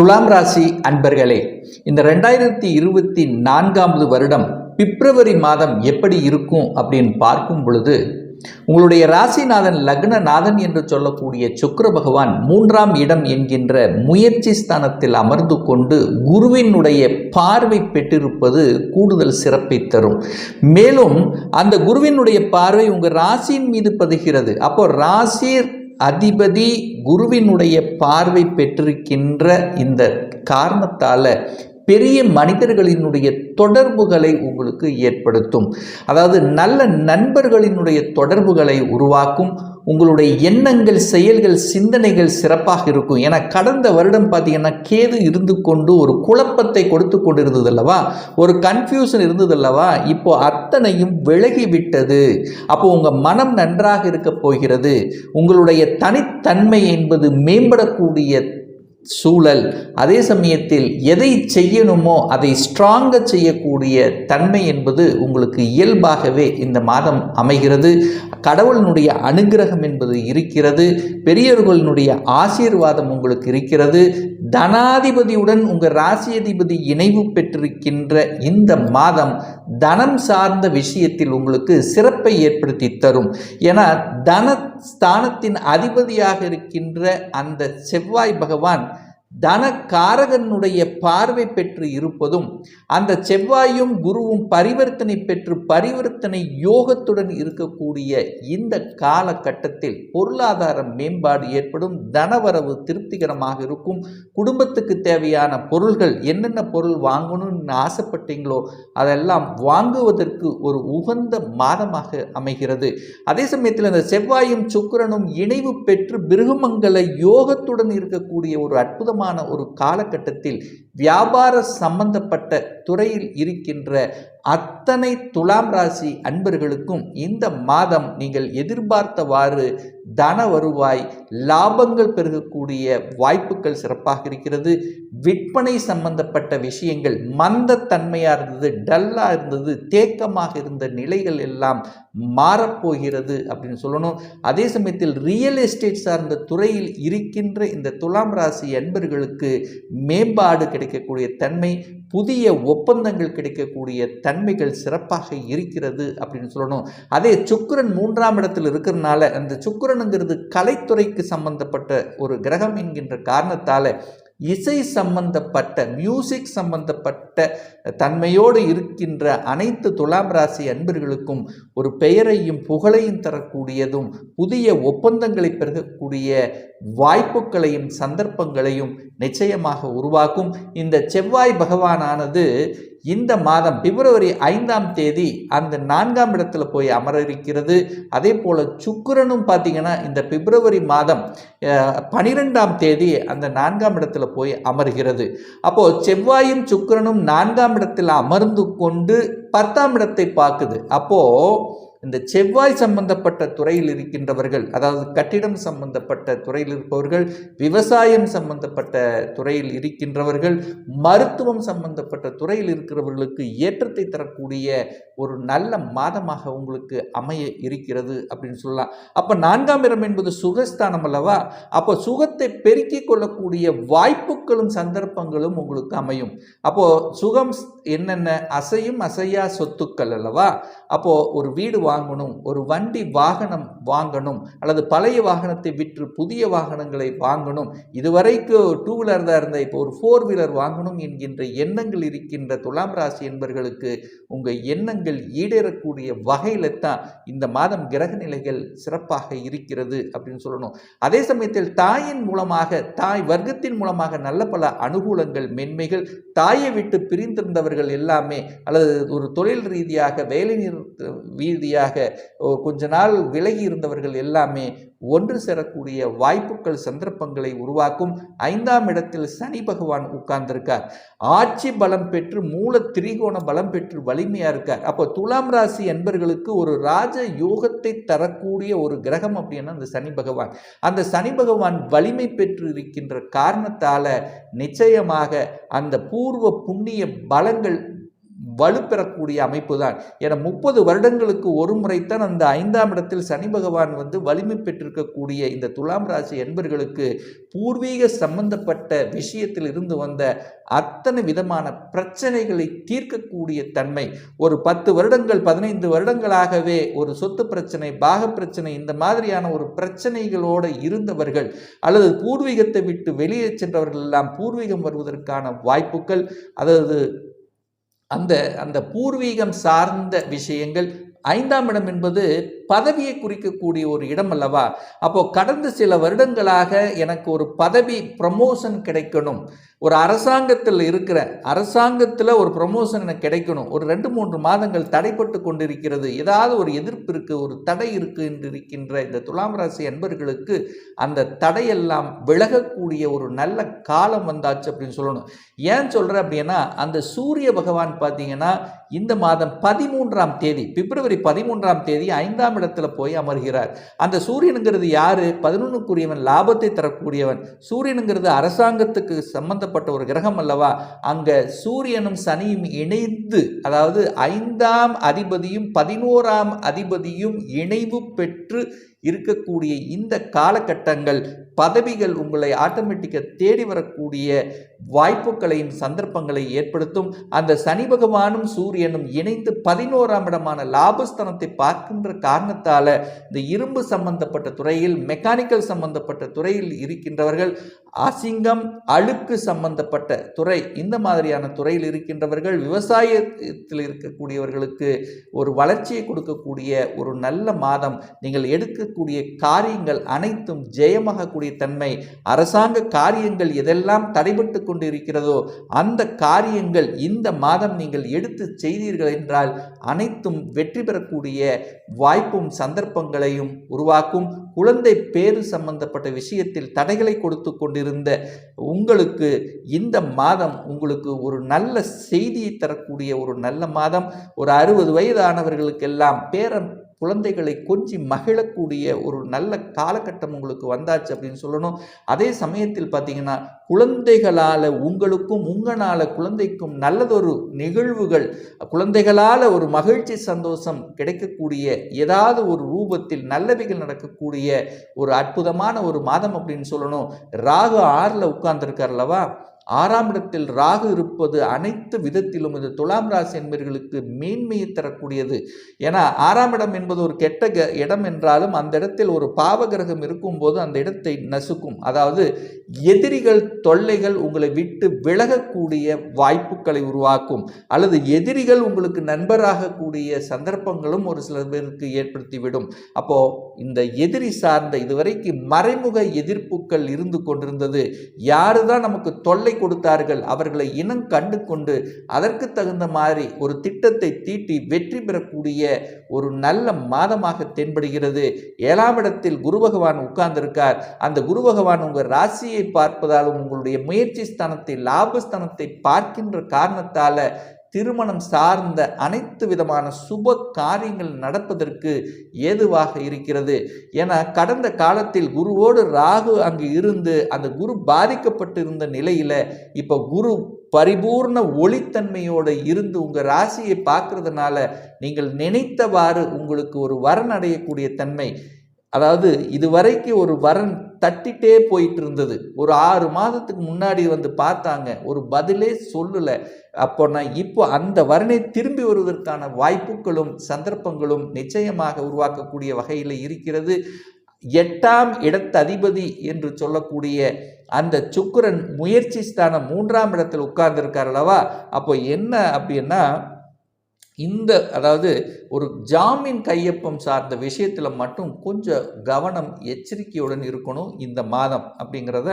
துலாம் ராசி அன்பர்களே இந்த ரெண்டாயிரத்தி இருபத்தி நான்காவது வருடம் பிப்ரவரி மாதம் எப்படி இருக்கும் அப்படின்னு பார்க்கும் பொழுது உங்களுடைய ராசிநாதன் லக்னநாதன் என்று சொல்லக்கூடிய சுக்கர பகவான் மூன்றாம் இடம் என்கின்ற முயற்சி ஸ்தானத்தில் அமர்ந்து கொண்டு குருவினுடைய பார்வை பெற்றிருப்பது கூடுதல் சிறப்பை தரும். மேலும் அந்த குருவினுடைய பார்வை உங்கள் ராசியின் மீது பதிகிறது. அப்போ ராசி அதிபதி குருவினுடைய பார்வை பெற்றிருக்கின்ற இந்த காரணத்தால் பெரிய மனிதர்களினுடைய தொடர்புகளை உங்களுக்கு ஏற்படுத்தும். அதாவது நல்ல நண்பர்களினுடைய தொடர்புகளை உருவாக்கும். உங்களுடைய எண்ணங்கள் செயல்கள் சிந்தனைகள் சிறப்பாக இருக்கும். ஏன்னா கடந்த வருடம் பார்த்தீங்கன்னா கேது இருந்து கொண்டு ஒரு குழப்பத்தை கொடுத்து கொண்டு அல்லவா? ஒரு கன்ஃபியூஷன் இருந்தது அல்லவா? இப்போ அத்தனையும் விலகி விட்டது. அப்போ உங்கள் மனம் நன்றாக இருக்க போகிறது. உங்களுடைய தனித்தன்மை என்பது மேம்படக்கூடிய சூழல். அதே சமயத்தில் எதை செய்யணுமோ அதை ஸ்ட்ராங்காக செய்யக்கூடிய தன்மை என்பது உங்களுக்கு இயல்பாகவே இந்த மாதம் அமைகிறது. கடவுளினுடைய அனுகிரகம் என்பது இருக்கிறது பெரியவர்களினுடைய ஆசீர்வாதம் உங்களுக்கு இருக்கிறது தனாதிபதியுடன் உங்கள் ராசியதிபதி இணைவு பெற்றிருக்கின்ற இந்த மாதம் தனம் சார்ந்த விஷயத்தில் உங்களுக்கு சிறப்பை ஏற்படுத்தி தரும். ஏன்னா தன ஸ்தானத்தின் அதிபதியாக இருக்கின்ற அந்த செவ்வாய் பகவான் தனக்காரகனுடைய பார்வை பெற்று இருப்பதும் அந்த செவ்வாயும் குருவும் பரிவர்த்தனை பெற்று பரிவர்த்தனை யோகத்துடன் இருக்கக்கூடிய இந்த காலகட்டத்தில் பொருளாதார மேம்பாடு ஏற்படும் தனவரவு திருப்திகரமாக இருக்கும். குடும்பத்துக்கு தேவையான பொருள்கள் என்னென்ன பொருள் வாங்கணும்னு ஆசைப்பட்டீங்களோ அதெல்லாம் வாங்குவதற்கு ஒரு உகந்த மாதமாக அமைகிறது. அதே சமயத்தில் அந்த செவ்வாயும் சுக்கிரனும் இணைவு பெற்று பிருகமங்கல யோகத்துடன் இருக்கக்கூடிய ஒரு அற்புதம் அற்புதமான ஒரு காலகட்டத்தில் வியாபார சம்பந்தப்பட்ட துறையில் இருக்கின்ற அத்தனை துலாம் ராசி அன்பர்களுக்கும் இந்த மாதம் நீங்கள் எதிர்பார்த்தவாறு தன வருவாய் லாபங்கள் பெருகக்கூடிய வாய்ப்புகள் சிறப்பாக இருக்கிறது. விற்பனை சம்பந்தப்பட்ட விஷயங்கள் மந்தத்தன்மையாக இருந்தது டல்லாக இருந்தது தேக்கமாக இருந்த நிலைகள் எல்லாம் மாறப்போகிறது அப்படின்னு சொல்லணும். அதே சமயத்தில் ரியல் எஸ்டேட் சார்ந்த துறையில் இருக்கின்ற இந்த துலாம் ராசி அன்பர்களுக்கு மேம்பாடு கிடைக்கக்கூடிய தன்மை புதிய ஒப்பந்தங்கள் கிடைக்கக்கூடிய தன்மைகள் சிறப்பாக இருக்கிறது அப்படின்னு சொல்லணும். அதே சுக்கிரன் மூன்றாம் இடத்தில் இருக்கிறனால அந்த சுக்கிரனுங்கிறது கலைத்துறைக்கு சம்பந்தப்பட்ட ஒரு கிரகம் என்கின்ற காரணத்தால் இசை சம்பந்தப்பட்ட மியூசிக் சம்பந்தப்பட்ட தன்மையோடு இருக்கின்ற அனைத்து துலாம் ராசி அன்பர்களுக்கும் ஒரு பெயரையும் புகழையும் தரக்கூடியதும் புதிய ஒப்பந்தங்களை பெருகக்கூடிய வாய்ப்புகளையும் சந்தர்ப்பங்களையும் நிச்சயமாக உருவாக்கும். இந்த செவ்வாய் பகவானானது இந்த மாதம் பிப்ரவரி ஐந்தாம் தேதி அந்த நான்காம் இடத்துல போய் அமர இருக்கிறது அதே போல் சுக்கரனும் பார்த்தீங்கன்னா இந்த பிப்ரவரி மாதம் பனிரெண்டாம் தேதி அந்த நான்காம் இடத்துல போய் அமர்கிறது. அப்போது செவ்வாயும் சுக்கிரனும் நான்காம் இடத்தில் அமர்ந்து கொண்டு பத்தாம் இடத்தை பார்க்குது. அப்போது இந்த செவ்வாய் சம்பந்தப்பட்ட துறையில் இருக்கின்றவர்கள் அதாவது கட்டிடம் சம்பந்தப்பட்ட துறையில் இருப்பவர்கள் விவசாயம் சம்பந்தப்பட்ட துறையில் இருக்கின்றவர்கள் மருத்துவம் சம்பந்தப்பட்ட துறையில் இருக்கிறவர்களுக்கு ஏற்றத்தை தரக்கூடிய ஒரு நல்ல மாதமாக உங்களுக்கு அமைய இருக்கிறது அப்படின்னு சொல்லலாம். அப்போ நான்காம் இடம் என்பது சுகஸ்தானம் அல்லவா? அப்போ சுகத்தை பெருக்கிக் கொள்ளக்கூடிய வாய்ப்புகளும் சந்தர்ப்பங்களும் உங்களுக்கு அமையும். அப்போது சுகம் என்னென்ன? அசையும் அசையா சொத்துக்கள் அல்லவா? அப்போது ஒரு வீடு வாங்கணும் ஒரு வண்டி வாகனம் வாங்கணும் அல்லது பழைய வாகனத்தை விற்று புதிய வாகனங்களை வாங்கணும் இதுவரைக்கும் டூ வீலர் தான் இருந்த இப்போ ஒரு ஃபோர் வீலர் வாங்கணும் என்கின்ற எண்ணங்கள் இருக்கின்ற துலாம் ராசி என்பர்களுக்கு உங்கள் எண்ணங்கள் ஈடேறக்கூடிய வகையில் தான் இந்த மாதம் கிரக நிலைகள் சிறப்பாக இருக்கிறது அப்படின்னு சொல்லணும். அதே சமயத்தில் தாயின் மூலமாக தாய் வர்க்கத்தின் மூலமாக நல்ல பல அனுகூலங்கள் மென்மைகள் தாயை விட்டு பிரிந்திருந்தவர்கள் எல்லாமே அல்லது ஒரு தொழில் ரீதியாக வேலை நிறுத்த ரீதியாக கொஞ்ச நாள் விலகி இருந்தவர்கள் எல்லாமே ஒன்று சேரக்கூடிய வாய்ப்புகள் சந்தர்ப்பங்களை உருவாக்கும் ஐந்தாம் இடத்தில் சனி பகவான் உட்கார்ந்திருக்கார். ஆட்சி பலம் பெற்று மூல திரிகோண பலம் பெற்று வலிமையாக இருக்கார். அப்போ துலாம் ராசி என்பர்களுக்கு ஒரு ராஜ யோகத்தை தரக்கூடிய ஒரு கிரகம் அப்படின்னா அந்த சனி பகவான். அந்த சனி பகவான் வலிமை பெற்று இருக்கின்ற காரணத்தால் நிச்சயமாக அந்த பூர்வ புண்ணிய பலங்கள் வலுப்பெறக்கூடிய அமைப்பு தான். என முப்பது வருடங்களுக்கு ஒரு முறைத்தான் அந்த ஐந்தாம் இடத்தில் சனி பகவான் வந்து வலிமை பெற்றிருக்கக்கூடிய இந்த துலாம் ராசி என்பர்களுக்கு பூர்வீக சம்பந்தப்பட்ட விஷயத்தில் இருந்து வந்த அத்தனை விதமான பிரச்சனைகளை தீர்க்கக்கூடிய தன்மை. ஒரு பத்து வருடங்கள் பதினைந்து வருடங்களாகவே ஒரு சொத்து பிரச்சனை பாக பிரச்சனை இந்த மாதிரியான ஒரு பிரச்சனைகளோடு இருந்தவர்கள் அல்லது பூர்வீகத்தை விட்டு வெளியே சென்றவர்கள் எல்லாம் பூர்வீகம் வருவதற்கான வாய்ப்புகள் அதாவது அந்த அந்த பூர்வீகம் சார்ந்த விஷயங்கள் ஐந்தாம் இடம் என்பது பதவியை குறிக்கக்கூடிய ஒரு இடம் அல்லவா? அப்போ கடந்த சில வருடங்களாக எனக்கு ஒரு பதவி ப்ரமோஷன் கிடைக்கணும். ஒரு அரசாங்கத்தில் இருக்கிற அரசாங்கத்தில் ஒரு ப்ரமோஷன் எனக்கு கிடைக்கணும். ஒரு ரெண்டு மூன்று மாதங்கள் தடைப்பட்டு கொண்டிருக்கிறது. ஏதாவது ஒரு எதிர்ப்பு இருக்குது ஒரு தடை இருக்கு என்று இருக்கின்ற இந்த துலாம் ராசி அன்பர்களுக்கு அந்த தடையெல்லாம் விலகக்கூடிய ஒரு நல்ல காலம் வந்தாச்சு அப்படின்னு சொல்லணும். ஏன் சொல்கிறேன் அப்படின்னா அந்த சூரிய பகவான் பார்த்தீங்கன்னா இந்த மாதம் பதிமூன்றாம் தேதி பிப்ரவரி பதிமூன்றாம் தேதி ஐந்தாம் இடத்துல போய் அமர்கிறார். அந்த சூரியனுங்கிறது யாரு? பதினொன்றுக்குரியவன் லாபத்தை தரக்கூடியவன். சூரியனுங்கிறது அரசாங்கத்துக்கு சம்பந்தப்பட்ட ஒரு கிரகம் அல்லவா? அங்க சூரியனும் சனியும் இணைந்து அதாவது ஐந்தாம் அதிபதியும் பதினோராம் அதிபதியும் இணைவு பெற்று இருக்கக்கூடிய இந்த காலகட்டங்கள் பதவிகள் உங்களை ஆட்டோமேட்டிக்காக தேடி வரக்கூடிய வாய்ப்புகளையும் சந்தர்ப்பங்களை ஏற்படுத்தும். அந்த சனி பகவானும் சூரியனும் இணைந்து பதினோராம் இடமான லாபஸ்தனத்தை பார்க்கின்ற காரணத்தால் இந்த இரும்பு சம்பந்தப்பட்ட துறையில் மெக்கானிக்கல் சம்பந்தப்பட்ட துறையில் இருக்கின்றவர்கள் அசிங்கம் அழுக்கு சம்பந்தப்பட்ட துறை இந்த மாதிரியான துறையில் இருக்கின்றவர்கள் விவசாயத்தில் இருக்கக்கூடியவர்களுக்கு ஒரு வளர்ச்சியை கொடுக்கக்கூடிய ஒரு நல்ல மாதம். நீங்கள் எடுக்கக்கூடிய காரியங்கள் அனைத்தும் ஜெயமாகக்கூடிய தன்மை. அரசாங்க காரியங்கள் எதெல்லாம் தடைபட்டு கொண்டு இருக்கிறதோ அந்த காரியங்கள் இந்த மாதம் நீங்கள் எடுத்து செய்தீர்கள் என்றால் அனைத்தும் வெற்றி பெறக்கூடிய வாய்ப்பும் சந்தர்ப்பங்களையும் உருவாக்கும். குழந்தை பேரு சம்பந்தப்பட்ட விஷயத்தில் தடைகளை கொடுத்து கொண்டிருந்த உங்களுக்கு இந்த மாதம் உங்களுக்கு ஒரு நல்ல செய்தியை தரக்கூடிய ஒரு நல்ல மாதம். ஒரு அறுபது வயதானவர்களுக்கெல்லாம் பேரன் குழந்தைகளை கொஞ்சி மகிழக்கூடிய ஒரு நல்ல காலகட்டம் உங்களுக்கு வந்தாச்சு அப்படின்னு சொல்லணும். அதே சமயத்தில் பார்த்தீங்கன்னா குழந்தைகளால் உங்களுக்கும் உங்களால் குழந்தைக்கும் நல்லதொரு நிகழ்வுகள் குழந்தைகளால் ஒரு மகிழ்ச்சி சந்தோஷம் கிடைக்கக்கூடிய ஏதாவது ஒரு ரூபத்தில் நல்லவைகள் நடக்கக்கூடிய ஒரு அற்புதமான ஒரு மாதம் அப்படின்னு சொல்லணும். ராகு ஆறில் உட்கார்ந்துருக்கார் அல்லவா? ஆறாம் இடத்தில் ராகு இருப்பது அனைத்து விதத்திலும் இது துலாம் ராசி என்பர்களுக்கு மேன்மையை தரக்கூடியது. ஏன்னா ஆறாம் இடம் என்பது ஒரு கெட்ட க இடம் என்றாலும் அந்த இடத்தில் ஒரு பாவகிரகம் இருக்கும்போது அந்த இடத்தை நசுக்கும். அதாவது எதிரிகள் தொல்லைகள் உங்களை விட்டு விலகக்கூடிய வாய்ப்புகளை உருவாக்கும். அல்லது எதிரிகள் உங்களுக்கு நண்பராகக்கூடிய சந்தர்ப்பங்களும் ஒரு சில பேருக்கு ஏற்படுத்திவிடும். அப்போ இந்த எதிரி சார்ந்த இதுவரைக்கு மறைமுக எதிர்ப்புகள் இருந்து கொண்டிருந்தது. யாரு தான் நமக்கு தொல்லை கொடுத்தார்கள். அவர்களை இனம் கண்டு கொண்டு அதற்கு தகுந்த மாதிரி ஒரு திட்டத்தை தீட்டி வெற்றி பெறக்கூடிய ஒரு நல்ல மாதமாக தென்படுகிறது. ஏழாம் இடத்தில் குரு பகவான் உட்கார்ந்திருக்கார். அந்த குரு பகவான் உங்கள் ராசியை பார்ப்பதாலும் உங்களுடைய முயற்சி ஸ்தானத்தை லாபஸ்தானத்தை பார்க்கின்ற காரணத்தால திருமணம் சார்ந்த அனைத்து விதமான சுப காரியங்கள் நடப்பதற்கு ஏதுவாக இருக்கிறது. என கடந்த காலத்தில் குருவோடு ராகு அங்கு இருந்து அந்த குரு பாதிக்கப்பட்டிருந்த நிலையில இப்போ குரு பரிபூர்ண ஒளித்தன்மையோடு இருந்து உங்கள் ராசியை பார்க்கறதுனால நீங்கள் நினைத்தவாறு உங்களுக்கு ஒரு வரன் அடையக்கூடிய தன்மை. அதாவது இதுவரைக்கும் ஒரு வரன் தட்டிட்டே போயிட்டு இருந்தது ஒரு ஆறு மாதத்துக்கு முன்னாடி வந்து பார்த்தாங்க. ஒரு பதிலே சொல்லலை. அப்போ நான் இப்போ அந்த வரனை திரும்பி வருவதற்கான வாய்ப்புகளும் சந்தர்ப்பங்களும் நிச்சயமாக உருவாக்கக்கூடிய வகையில் இருக்கிறது. எட்டாம் இடத்ததிபதி என்று சொல்லக்கூடிய அந்த சுக்கரன் முயற்சி ஸ்தானம் மூன்றாம் இடத்தில் உட்கார்ந்துருக்கார் அல்லவா? அப்போ என்ன அப்படின்னா இந்த அதாவது ஒரு ஜாமீன் கையொப்பம் சார்ந்த விஷயத்தில் மட்டும் கொஞ்சம் கவனம் எச்சரிக்கையுடன் இருக்கணும் இந்த மாதம் அப்படிங்கிறத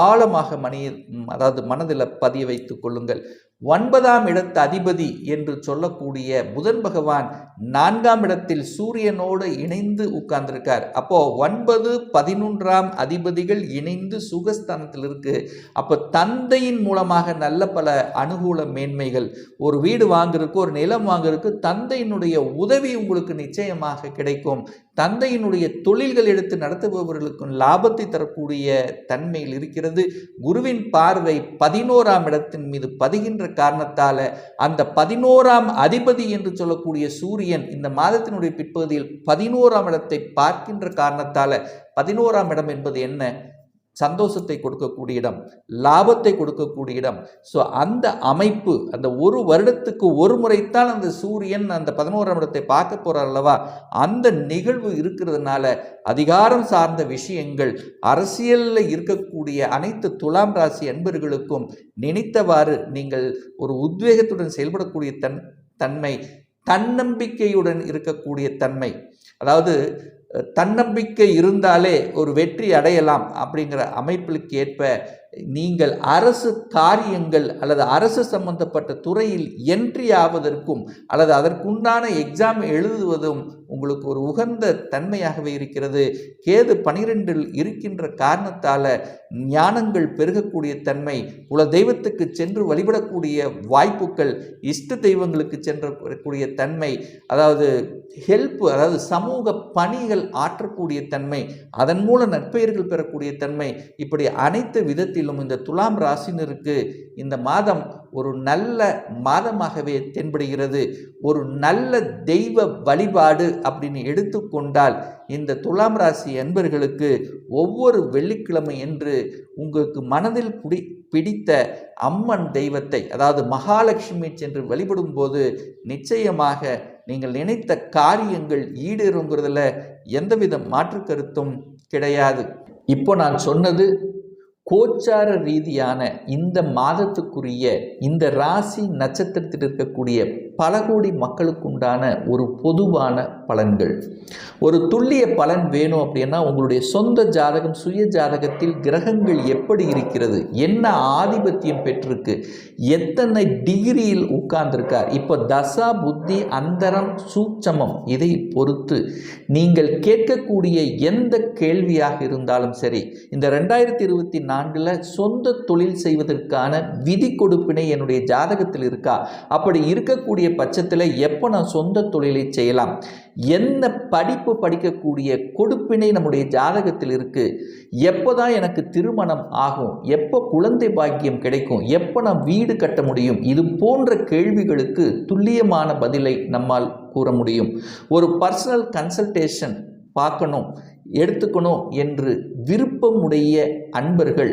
ஆழமாக மணி அதாவது மனதில் பதிய வைத்து கொள்ளுங்கள். ஒன்பதாம் இடத்து அதிபதி என்று சொல்லக்கூடிய புதன் பகவான் நான்காம் இடத்தில் சூரியனோடு இணைந்து உட்கார்ந்திருக்கார். அப்போ ஒன்பது பதினொன்றாம் அதிபதிகள் இணைந்து சுகஸ்தானத்தில் இருக்கு. அப்போ தந்தையின் மூலமாக நல்ல பல அனுகூல மேன்மைகள். ஒரு வீடு வாங்குறதுக்கு ஒரு நிலம் வாங்குறதுக்கு தந்தையினுடைய உதவி உங்களுக்கு நிச்சயமாக கிடைக்கும். தந்தையினுடைய தொழில்கள் எடுத்து நடத்துபவர்களுக்கும் லாபத்தை தரக்கூடிய தன்மையில் இருக்கிறது. குருவின் பார்வை பதினோராம் இடத்தின் மீது பதிகின்ற காரணத்தால அந்த பதினோராம் அதிபதி என்று சொல்லக்கூடிய சூரியன் இந்த மாதத்தினுடைய பிற்பகுதியில் பதினோராம் இடத்தை பார்க்கின்ற காரணத்தால பதினோராம் இடம் என்பது என்ன? சந்தோஷத்தை கொடுக்கக்கூடிய இடம் லாபத்தை கொடுக்கக்கூடிய இடம். ஸோ அந்த அமைப்பு அந்த ஒரு வருடத்துக்கு ஒரு முறைத்தான் அந்த சூரியன் அந்த பதினோராம் இடத்தை பார்க்க போகிறார் அல்லவா? அந்த நிகழ்வு இருக்கிறதுனால அதிகாரம் சார்ந்த விஷயங்கள் அரசியலில் இருக்கக்கூடிய அனைத்து துலாம் ராசி அன்பர்களுக்கும் நினைத்தவாறு நீங்கள் ஒரு உத்வேகத்துடன் செயல்படக்கூடிய தன் தன்மை தன்னம்பிக்கையுடன் இருக்கக்கூடிய தன்மை. அதாவது தன்னம்பிக்கை இருந்தாலே ஒரு வெற்றி அடையலாம் அப்படிங்கிற அமைப்பிற்கு ஏற்ப நீங்கள் அரசு காரியங்கள் அல்லது அரசு சம்பந்தப்பட்ட துறையில் என்ட்ரி ஆவதற்கும் அல்லது அதற்குண்டான எக்ஸாம் எழுதுவதும் உங்களுக்கு ஒரு உகந்த தன்மையாகவே இருக்கிறது. கேது பனிரெண்டில் இருக்கின்ற காரணத்தால் ஞானங்கள் பெருகக்கூடிய தன்மை குல தெய்வத்துக்கு சென்று வழிபடக்கூடிய வாய்ப்புகள் இஷ்ட தெய்வங்களுக்கு சென்றக்கூடிய தன்மை அதாவது ஹெல்ப் அதாவது சமூக பணிகள் ஆற்றக்கூடிய தன்மை அதன் மூலம் நற்பெயர்கள் பெறக்கூடிய தன்மை இப்படி அனைத்து விதத்தில் விதத்திலும் இந்த துலாம் ராசினருக்கு இந்த மாதம் ஒரு நல்ல மாதமாகவே தென்படுகிறது. ஒரு நல்ல தெய்வ வழிபாடு அப்படின்னு எடுத்துக்கொண்டால் இந்த துலாம் ராசி அன்பர்களுக்கு ஒவ்வொரு வெள்ளிக்கிழமை என்று உங்களுக்கு மனதில் குடி பிடித்த அம்மன் தெய்வத்தை அதாவது மகாலட்சுமி சென்று வழிபடும் போது நிச்சயமாக நீங்கள் நினைத்த காரியங்கள் ஈடேறுங்கிறதுல எந்தவித மாற்று கருத்தும் கிடையாது. இப்போ நான் சொன்னது கோச்சார ரீதியான இந்த மாதத்துக்குரிய இந்த ராசி நட்சத்திரத்தில் இருக்கக்கூடிய பல கோடி மக்களுக்குண்டான ஒரு பொதுவான பலன்கள். ஒரு துல்லிய பலன் வேணும் அப்படின்னா உங்களுடைய சொந்த ஜாதகம் சுய ஜாதகத்தில் கிரகங்கள் எப்படி இருக்கிறது என்ன ஆதிபத்தியம் பெற்றிருக்கு எத்தனை டிகிரியில் உட்கார்ந்திருக்கார் இப்போ தசா புத்தி அந்தரம் சூட்சமம் இதை பொறுத்து நீங்கள் கேட்கக்கூடிய எந்த கேள்வியாக இருந்தாலும் சரி இந்த ரெண்டாயிரத்தி இருபத்தி நான்கில் சொந்த தொழில் செய்வதற்கான விதி கொடுப்பினை என்னுடைய ஜாதகத்தில் இருக்கா அப்படி இருக்கக்கூடிய இருக்கக்கூடிய பட்சத்தில் எப்போ நான் சொந்த தொழிலை செய்யலாம்? என்ன படிப்பு படிக்கக்கூடிய கொடுப்பினை நம்முடைய ஜாதகத்தில் இருக்குது எப்போ தான் எனக்கு திருமணம் ஆகும்? எப்போ குழந்தை பாக்கியம் கிடைக்கும்? எப்போ நான் வீடு கட்ட முடியும்? இது போன்ற கேள்விகளுக்கு துல்லியமான பதிலை நம்மால் கூற முடியும். ஒரு பர்சனல் கன்சல்டேஷன் பார்க்கணும் எடுத்துக்கணும் என்று விருப்பமுடைய அன்பர்கள்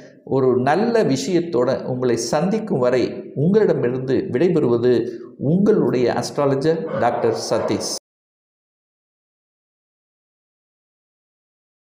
ஒரு நல்ல விஷயத்தோட உங்களை சந்திக்கும் வரை உங்களிடமிருந்து விடைபெறுவது உங்களுடைய அஸ்ட்ராலஜர் டாக்டர் சதீஷ்.